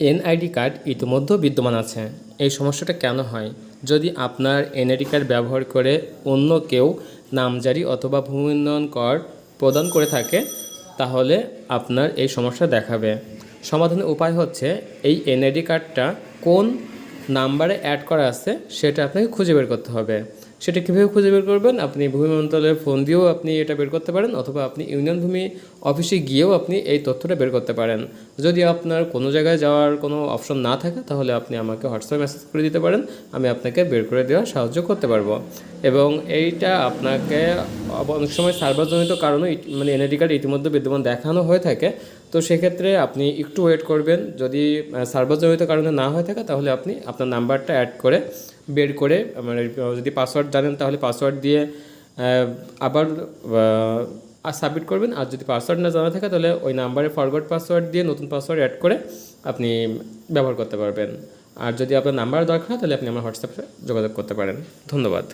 NID card ইতিমধ্যে বিদ্যমান আছে। এই সমস্যাটা কেন হয়? যদি আপনার এনআইডি কার্ড ব্যবহার করে অন্য কেউ নামজারি অথবা ভূমি উন্নয়ন কর প্রদান করে থাকে, তাহলে আপনার এই সমস্যা দেখাবে। সমাধানের উপায় হচ্ছে, এই এনআইডি কার্ডটা কোন নাম্বারে অ্যাড করা আছে সেটা আপনাকে খুঁজে বের করতে হবে। সেটা কীভাবে খুঁজে বের করবেন? আপনি ভূমি মন্ত্রণালয়ের ফোন দিয়েও আপনি এটা বের করতে পারেন, অথবা আপনি ইউনিয়ন ভূমি অফিসে গিয়েও আপনি এই তথ্যটা বের করতে পারেন। যদি আপনার কোনো জায়গায় যাওয়ার কোনো অপশন না থাকে, তাহলে আপনি আমাকে হোয়াটসঅ্যাপে মেসেজ করে দিতে পারেন, আমি আপনাকে বের করে দেওয়ার সাহায্য করতে পারব। এবং এইটা আপনাকে অনেক সময় সার্ভারজনিত কারণে মানে এনআইডি কার্ড ইতিমধ্যে বিদ্যমান দেখানো হয়ে থাকে। তো সেক্ষেত্রে আপনি একটু ওয়েট করবেন। যদি সার্ভারজনিত কারণে না হয়ে থাকে, তাহলে আপনি আপনার নাম্বারটা অ্যাড করে বের করে মানে যদি পাসওয়ার্ড জানেন, তাহলে পাসওয়ার্ড দিয়ে আবার সাবমিট করবেন। আর যদি পাসওয়ার্ড না জানা থাকে, তাহলে ওই নাম্বারে ফরওয়ার্ড পাসওয়ার্ড দিয়ে নতুন পাসওয়ার্ড অ্যাড করে আপনি ব্যবহার করতে পারবেন। আর যদি আপনার নাম্বার দরকার হয়, তাহলে আপনি আমার হোয়াটসঅ্যাপে যোগাযোগ করতে পারেন। ধন্যবাদ।